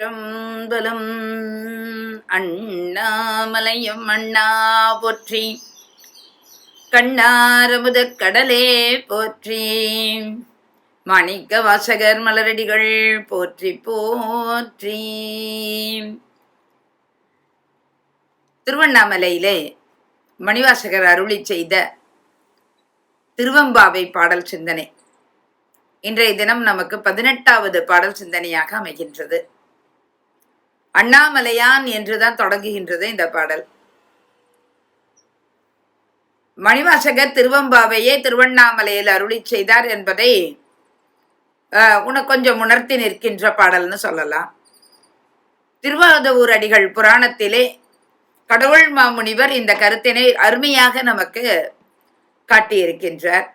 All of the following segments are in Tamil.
சிற்றம்பலம் அண்ணாமலையும் அண்ணா போற்றி. கண்ணாரமுத கடலே போற்றி. மாணிக்க வாசகர் மலரடிகள் போற்றி போற்றி. திருவண்ணாமலையிலே மணிவாசகர் அருளி செய்த திருவம்பாவை பாடல் சிந்தனை. இன்றைய தினம் நமக்கு பதினெட்டாவது பாடல் சிந்தனையாக அமைகின்றது. அண்ணாமலையான் என்றுதான் தொடங்குகின்றது இந்த பாடல். மணிவாசகர் திருவம்பாவையே திருவண்ணாமலையில் அருளி செய்தார் என்பதை உனக்கு கொஞ்சம் உணர்த்தி நிற்கின்ற பாடல்னு சொல்லலாம். திருவாதவூர் அடிகள் புராணத்திலே கடவுள் மாமுனிவர் இந்த கருத்தினை அருமையாக நமக்கு காட்டியிருக்கின்றார்.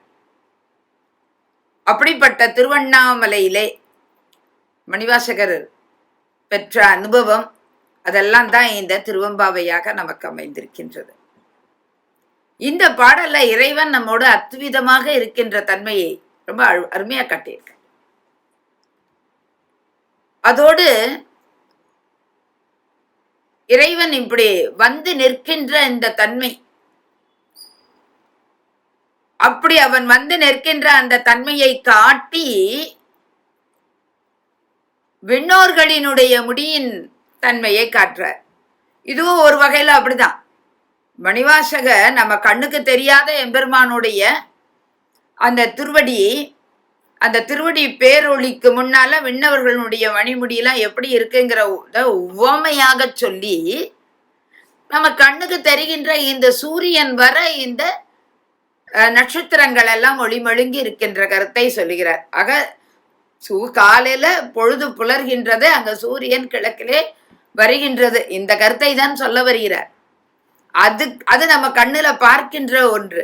அப்படிப்பட்ட திருவண்ணாமலையிலே மணிவாசகர் பெற்ற அனுபவம் அதெல்லாம் தான் இந்த திருவம்பாவையாக நமக்கு அமைந்திருக்கின்றது. இந்த பாடல்ல இறைவன் நம்மோடு அத்விதமாக இருக்கின்ற தன்மையை ரொம்ப அருமையா காட்டியிருக்க அதோடு இறைவன் இப்படி வந்து நிற்கின்ற இந்த தன்மை அப்படி அவன் வந்து நிற்கின்ற அந்த தன்மையை காட்டி விண்ணோர்களினுடைய முடியின் தன்மையை காட்டுறார். இதுவும் ஒரு வகையில் அப்படிதான். மணிவாசக நம்ம கண்ணுக்கு தெரியாத எம்பெருமானுடைய அந்த திருவடி அந்த திருவடி பேரொழிக்கு முன்னால விண்ணவர்களுடைய மணிமுடியெல்லாம் எப்படி இருக்குங்கிற உவமையாக சொல்லி நம்ம கண்ணுக்கு தெரிகின்ற இந்த சூரியன் வர இந்த நட்சத்திரங்கள் எல்லாம் ஒளிமழுங்கி இருக்கின்ற கருத்தை சொல்லுகிறார். ஆக சூ காலையில பொழுது புலர்கின்றது அங்க சூரியன் கிழக்கிலே வருகின்றது. இந்த கருத்தை தான் சொல்ல வருகிறார். அது அது நம்ம கண்ணுல பார்க்கின்ற ஒன்று.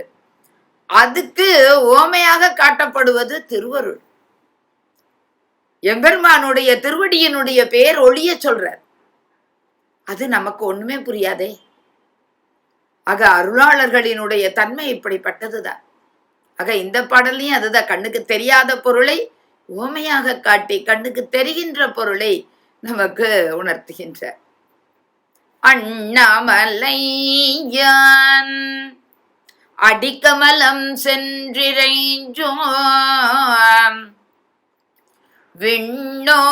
அதுக்கு ஓமையாக காட்டப்படுவது திருவருள். எம்பெருமானுடைய திருவடியினுடைய பேர் ஒளிய சொல்றார். அது நமக்கு ஒண்ணுமே புரியாதே. ஆக அருளாளர்களினுடைய தன்மை இப்படிப்பட்டதுதான். ஆக இந்த பாடல்லையும் அதுதான். கண்ணுக்கு தெரியாத பொருளை உவமையாக காட்டி கண்ணுக்கு தெரிகின்ற பொருளை நமக்கு உணர்த்துகின்ற. அண்ணாமலையான் அடிக்கமலம் சென்றிரைஞ்சோ விண்ணோ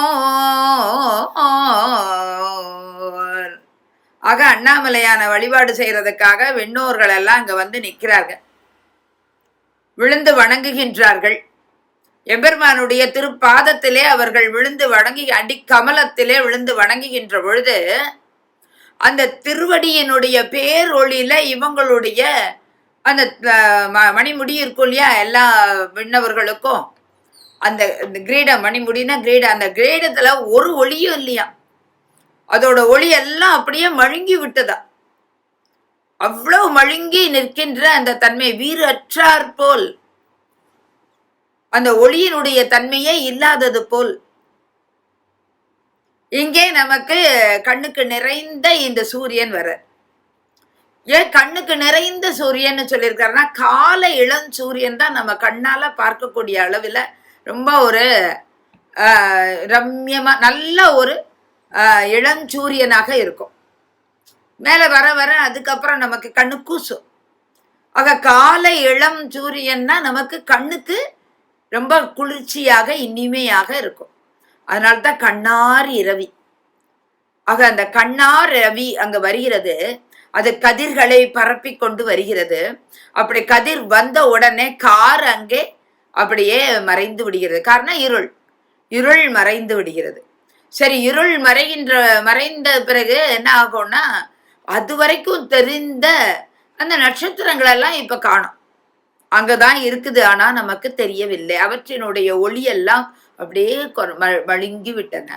ஆக அண்ணாமலையான வழிபாடு செய்யறதுக்காக விண்ணோர்கள் எல்லாம் அங்க வந்து நிற்கிறார்கள். விழுந்து வணங்குகின்றார்கள். எம்பெருமானுடைய திருப்பாதத்திலே அவர்கள் விழுந்து வணங்கி அடி கமலத்திலே விழுந்து வணங்குகின்ற பொழுது அந்த திருவடியினுடைய பேரொழியில இவங்களுடைய அந்த மணிமுடி இருக்கும் இல்லையா எல்லா விண்ணவர்களுக்கும் அந்த கிரீடம் மணிமுடினா கிரீட அந்த கிரீடத்துல ஒரு ஒளியும் இல்லையா. அதோட ஒளி எல்லாம் அப்படியே மழுங்கி விட்டதா. அவ்வளவு மழுங்கி நிற்கின்ற அந்த தன்மை வீரற்றார் போல். அந்த ஒளியினுடைய தன்மையே இல்லாதது போல். இங்கே நமக்கு கண்ணுக்கு நிறைந்த இந்த சூரியன் வர. ஏன் கண்ணுக்கு நிறைந்த சூரியன் சொல்லியிருக்காருன்னா கால இளம் சூரியன் தான் நம்ம கண்ணால பார்க்கக்கூடிய அளவில் ரொம்ப ஒரு ரம்யமா நல்ல ஒரு இளம் சூரியனாக இருக்கும். மேலே வர வர அதுக்கப்புறம் நமக்கு கண்ணு கூசும். ஆக காலை இளம் சூரியன்னா நமக்கு கண்ணுக்கு ரொம்ப குளிர்ச்சியாக இனிமையாக இருக்கும். அதனால தான் கண்ணார் இரவி. ஆக அந்த கண்ணார் ரவி அங்க வருகிறது. அது கதிர்களை பரப்பி கொண்டு வருகிறது. அப்படி கதிர் வந்த உடனே கார் அங்கே அப்படியே மறைந்து விடுகிறது. காரணம் இருள். இருள் மறைந்து விடுகிறது. சரி இருள் மறைகின்ற மறைந்த பிறகு என்ன ஆகும்னா அது வரைக்கும் தெரிந்த அந்த நட்சத்திரங்களெல்லாம் இப்போ இப்ப காணும். அங்கதான் இருக்குது. ஆனா நமக்கு தெரியவில்லை. அவற்றினுடைய ஒளியெல்லாம் அப்படியே மழுங்கி விட்டன.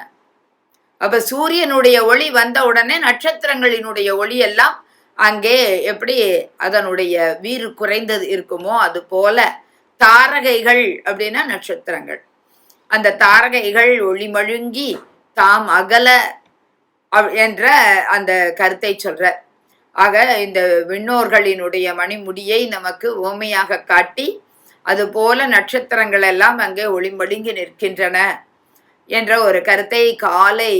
அப்ப சூரியனுடைய ஒளி வந்த உடனே நட்சத்திரங்களினுடைய ஒளி எல்லாம் அங்கே எப்படி அதனுடைய வீறு குறைந்தது இருக்குமோ அது போல தாரகைகள் அப்படின்னா நட்சத்திரங்கள். அந்த தாரகைகள் ஒளி மழுங்கி தாம் அகல என்ற அந்த கருத்தை சொல்ற ஆக இந்த விண்ணோர்களினுடைய மணிமுடியை நமக்கு ஓமையாக காட்டி அதுபோல நட்சத்திரங்கள் எல்லாம் அங்கே ஒளிமழுங்கி நிற்கின்றன என்ற ஒரு கருத்தை காலை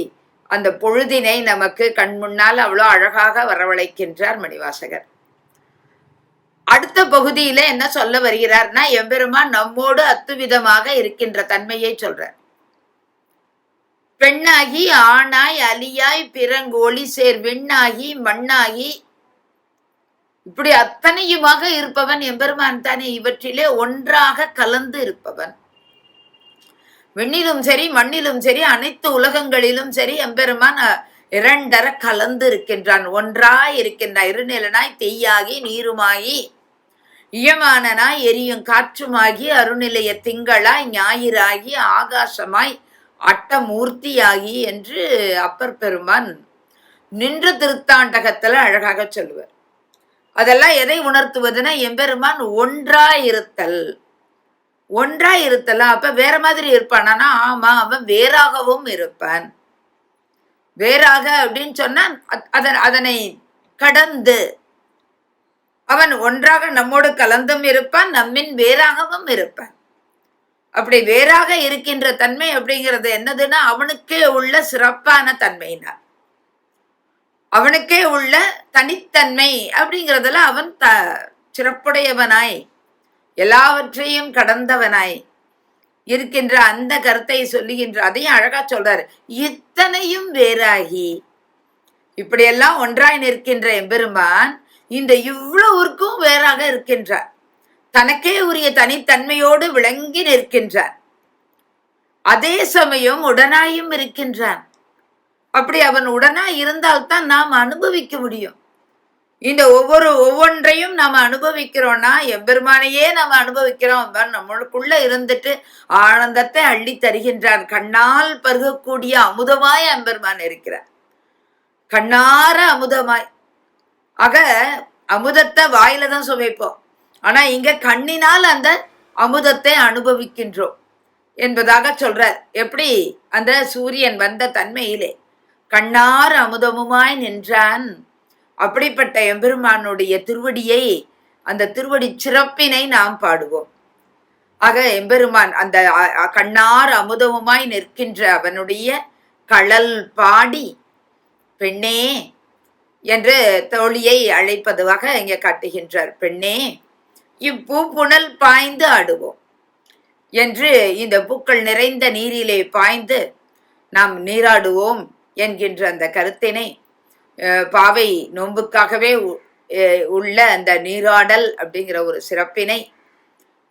அந்த பொழுதினை நமக்கு கண் முன்னால் அவ்வளோ அழகாக வரவழைக்கின்றார் மணிவாசகர். அடுத்த பகுதியில என்ன சொல்ல வருகிறார்னா எம்பெருமான் நம்மோடு அத்துவிதமாக இருக்கின்ற தன்மையை சொல்றார். பெண்ணாகி ஆணாய் அலியாய் பிறங்கோழி சேர் விண்ணாகி மண்ணாகி. இப்படி அத்தனையுமாக இருப்பவன் எம்பெருமான் தானே. இவற்றிலே ஒன்றாக கலந்து இருப்பவன். விண்ணிலும் சரி மண்ணிலும் சரி அனைத்து உலகங்களிலும் சரி எம்பெருமான் இரண்டர கலந்து இருக்கின்றான். ஒன்றாய் இருக்கின்றான். இருநிலனாய் தெய்யாகி நீருமாகி இயமானனாய் எரியும் காற்றுமாகி அருநிலைய திங்களாய் ஞாயிறாகி ஆகாசமாய் அட்டமூர்த்தியாகி என்று அப்பர் பெருமான் நின்ற திருத்தாண்டகத்துல அழகாக சொல்லுவார். அதெல்லாம் எதை உணர்த்துவதுன்னா எம்பெருமான் ஒன்றாய் இருத்தல் ஒன்றாய் இருத்தல அப்ப வேற மாதிரி இருப்பானா. ஆமா அவன் வேறாகவும் இருப்பான். வேறாக அப்படின்னு சொன்னா அதன் அதனை கடந்து அவன் ஒன்றாக நம்மோடு கலந்தும் இருப்பான் நம்மின் வேறாகவும் இருப்பான். அப்படி வேறாக இருக்கின்ற தன்மை அப்படிங்கிறது என்னதுன்னா அவனுக்கே உள்ள சிறப்பான தன்மைனா அவனுக்கே உள்ள தனித்தன்மை அப்படிங்கிறதுல அவன் த சிறப்புடையவனாய் எல்லாவற்றையும் கடந்தவனாய் இருக்கின்ற அந்த கருத்தை சொல்லுகின்ற அதையும் அழகா சொல்றாரு. இத்தனையும் வேறாகி இப்படியெல்லாம் ஒன்றாய் நிற்கின்ற எம்பெருமான் இந்த இவ்வளவுக்கும் வேறாக இருக்கின்றார். தனக்கே உரிய தனித்தன்மையோடு விளங்கி நிற்கின்றார். அதே சமயம் உடனாயும் இருக்கின்றான். அப்படி அவன் உடனா இருந்தால்தான் நாம் அனுபவிக்க முடியும். இந்த ஒவ்வொரு ஒவ்வொன்றையும் நாம் அனுபவிக்கிறோம்னா எம்பெருமானையே நாம் அனுபவிக்கிறோம். நம்மளுக்குள்ள இருந்துட்டு ஆனந்தத்தை அள்ளி தருகின்றான். கண்ணால் பருகக்கூடிய அமுதமாய் எம்பெருமான் இருக்கிறார். கண்ணார அமுதமாய். ஆக அமுதத்தை வாயில தான் சுவைப்போம் ஆனா இங்க கண்ணினால் அந்த அமுதத்தை அனுபவிக்கின்றோம் என்பதாக சொல்றார். எப்படி? அந்த சூரியன் வந்த தன்மையிலே. கண்ணார் அமுதமுமாய் நின்றான். அப்படிப்பட்ட எம்பெருமானுடைய திருவடியை அந்த திருவடி சிறப்பினை நாம் பாடுவோம். ஆக எம்பெருமான் அந்த கண்ணார் அமுதமுமாய் நிற்கின்ற அவனுடைய கழல் பாடி பெண்ணே என்று தோழியை அழைப்பதுவாக இங்கே காட்டுகின்றார். பெண்ணே இப்பூ புனல் பாய்ந்து ஆடுவோம். என்று இந்த பூக்கள் நிறைந்த நீரிலே பாய்ந்து நாம் நீராடுவோம் என்கின்ற அந்த கருத்தினை பாவை நோன்புக்காகவே உ- உள்ள அந்த நீராடல் அப்படிங்கிற ஒரு சிறப்பினை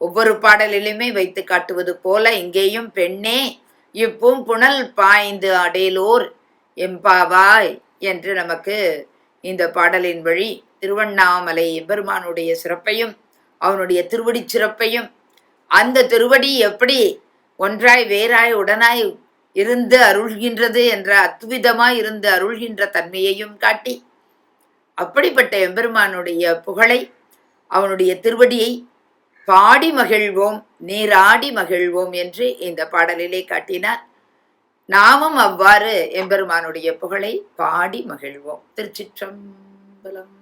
ஒவ்வொரு பாடலிலுமே வைத்து காட்டுவது போல இங்கேயும் பெண்ணே இப்பூம்புணல் பாய்ந்து அடையலோர் எம்பாவாய் என்று நமக்கு இந்த பாடலின் வழி திருவண்ணாமலை எம்பெருமானுடைய சிறப்பையும் அவனுடைய திருவடி சிறப்பையும் அந்த திருவடி எப்படி ஒன்றாய் வேறாய் உடனாய் இருந்து அருள்கின்றது என்ற அத்விதமாய் இருந்து அருள்கின்ற தன்மையையும் காட்டி அப்படிப்பட்ட எம்பெருமானுடைய புகழை அவனுடைய திருவடியை பாடி மகிழ்வோம் நீராடி மகிழ்வோம் என்று இந்த பாடலிலே காட்டினார். நாமும் அவ்வாறு எம்பெருமானுடைய புகழை பாடி மகிழ்வோம். திருச்சிற்றம்பலம்.